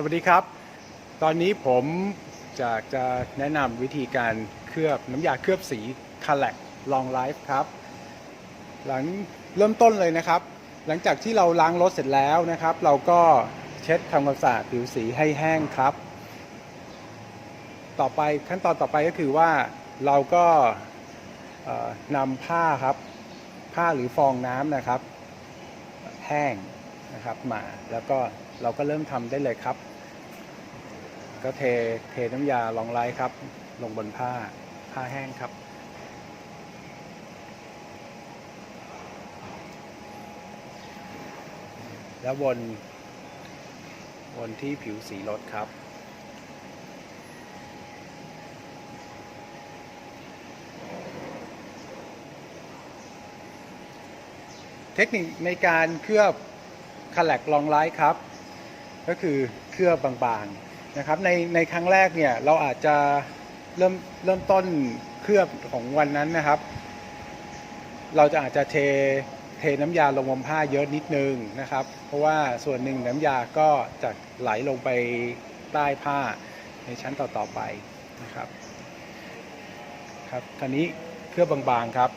สวัสดีครับ ตอนนี้ผมจะจะแนะนำวิธีการเคลือบน้ำยาเคลือบสี c o l o r Long Life ครับ หลังเริ่มต้นเลยนะครับ หลังจากที่เราล้างรถเสร็จแล้วนะครับ เราก็เช็ดทำความสะอาดผิวสีให้แห้งครับ ต่อไปขั้นตอนต่อไปก็คือว่าเราก็นำผ้าครับ ผ้าหรือฟองน้ำนะครับ แห้งนะครับมาแล้วก็ เราก็เริ่มทำได้เลยครับ ก็เทเทน้ำยาลองไลท์ครับ ลงบนผ้าผ้าแห้งครับ แล้ววนวนที่ผิวสีรถครับเทคนิคในการเคลือบคาแลกลองไลท์ครับ ก็คือเคลือบบางๆนะครับในในครั้งแรกเนี่ยเราอาจจะเริ่มเริ่มต้นเคลือบของวันนั้นนะครับ เราจะอาจจะเทเทน้ำยาลงบนผ้าเยอะนิดนึงนะครับ เพราะว่าส่วนหนึ่งน้ำยาก็จะไหลลงไปใต้ผ้าในชั้นต่อๆไปนะครับครับคราวนี้เคลือบบางๆครับ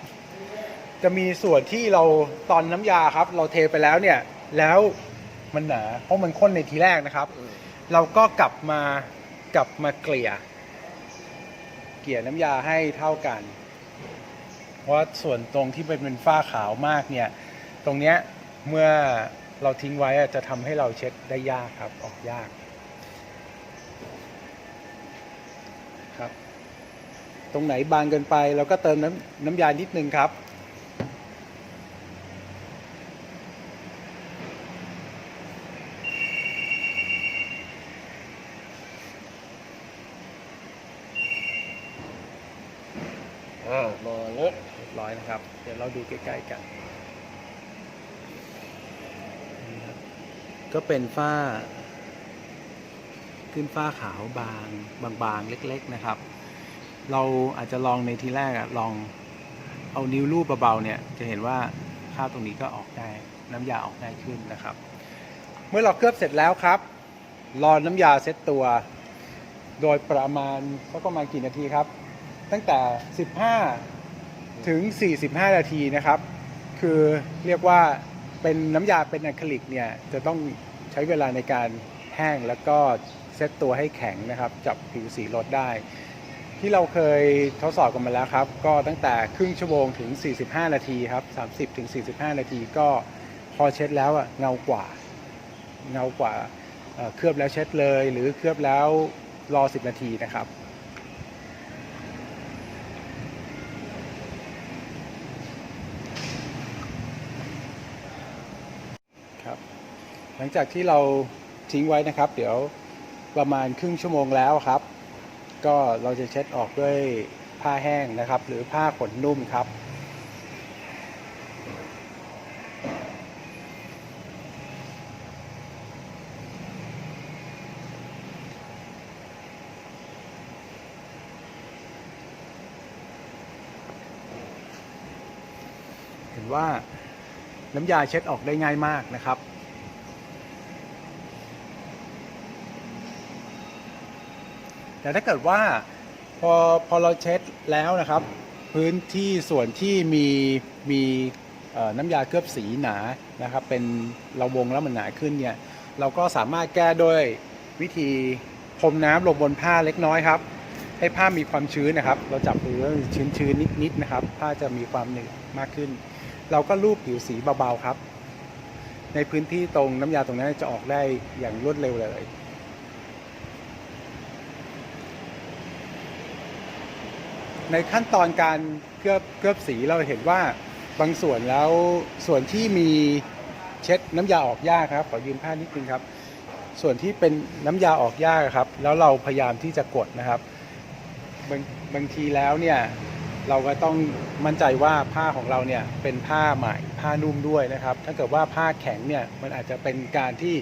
จะมีส่วนที่เราตอนน้ำยาครับ เราเทไปแล้วเนี่ยแล้ว มันหนา เพราะมันข้นในทีแรกนะครับ เราก็กลับมากลับมาเกลี่ย เกลี่ยน้ำยาให้เท่ากัน เพราะว่าส่วนตรงที่เป็นเป็นฝ้าขาวมากเนี่ย ตรงเนี้ยเมื่อเราทิ้งไว้อะจะทำให้เราเช็ดได้ยากครับ ออกยากครับ ตรงไหนบางเกินไปเราก็เติมน้ำน้ำยานิดนึงครับ อ่ามาแล้วเรียบร้อยนะครับ เดี๋ยวเราดูใกล้ๆกัน ก็เป็นฝ้า ขึ้นฝ้าขาวบางบางๆเล็ก ๆนะครับ เราอาจจะลองในทีแรกอะลองเอานิ้วลูบเบาๆเนี่ยจะเห็นว่าข้าวตรงนี้ก็ออกได้น้ำยาออกง่ายขึ้นนะครับ เมื่อเราเคลือบเสร็จแล้วครับ รอน้ำยาเซ็ตตัว โดยประมาณสักประมาณกี่นาทีครับ ตั้งแต่ 15 ถึง 45 นาทีนะครับ คือเรียกว่าเป็นน้ำยาเป็นอะคริลิกเนี่ยจะต้องใช้เวลาในการแห้งแล้วก็เซตตัวให้แข็งนะครับจับผิวสีรถได้ ที่เราเคยทดสอบกันมาแล้วครับ ก็ตั้งแต่ครึ่งชั่วโมงถึง 45 นาทีครับ 30 ถึง 45 นาทีก็พอเช็ดแล้วอะเงากว่า เงากว่าเคลือบแล้วเช็ดเลย หรือเคลือบแล้วรอ 10 นาทีนะครับ ลังจากที่เราทิ้งไว้นะครับ เดี๋ยวประมาณครึ่งชั่วโมงแล้วครับ ก็เราจะเช็ดออกด้วยผ้าแห้งนะครับ หรือผ้าขนนุ่มครับเห็นว่าน้ำยาเช็ดออกได้ง่ายมากนะครับ แต่ถ้าเกิดว่าพอพอเราเช็ดแล้วนะครับ พื้นที่ส่วนที่มีมีน้ำยาเคลือบสีหนานะครับเป็นเราวงแล้วมันหนาขึ้นเนี่ยเราก็สามารถแก้ด้วยวิธีพรมน้ำลงบนผ้าเล็กน้อยครับ ให้ผ้ามีความชื้นนะครับ เราจับดูแล้วชื้นชื้นนิดๆนะครับ ผ้าจะมีความหนึบมากขึ้น เราก็ลูบผิวสีเบาๆครับ ในพื้นที่ตรงน้ำยาตรงนั้นจะออกได้อย่างรวดเร็วเลย ในขั้นตอนการเคลือบเคลือบสีเราเห็นว่าบางส่วนแล้วส่วนที่มีเช็ดน้ำยาออกยากครับขอยืมผ้านิดนึงครับ ส่วนที่เป็นน้ำยาออกยากครับ แล้วเราพยายามที่จะกดนะครับบางบางทีแล้วเนี่ยเราก็ต้องมั่นใจว่าผ้าของเราเนี่ยเป็นผ้าใหม่ผ้านุ่มด้วยนะครับ ถ้าเกิดว่าผ้าแข็งเนี่ยมันอาจจะเป็นการที่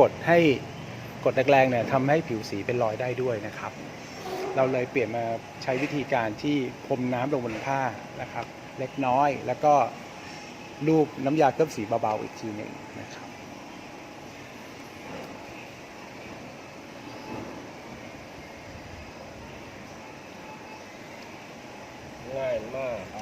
กดให้กดแรงๆเนี่ยทำให้ผิวสีเป็นรอยได้ด้วยนะครับ เราเลยเปลี่ยนมาใช้วิธีการที่พรมน้ำลงบนผ้านะครับ เล็กน้อยแล้วก็ลูบน้ำยาเคลือบสีเบาๆอีกทีหนึ่งนะครับง่ายมาก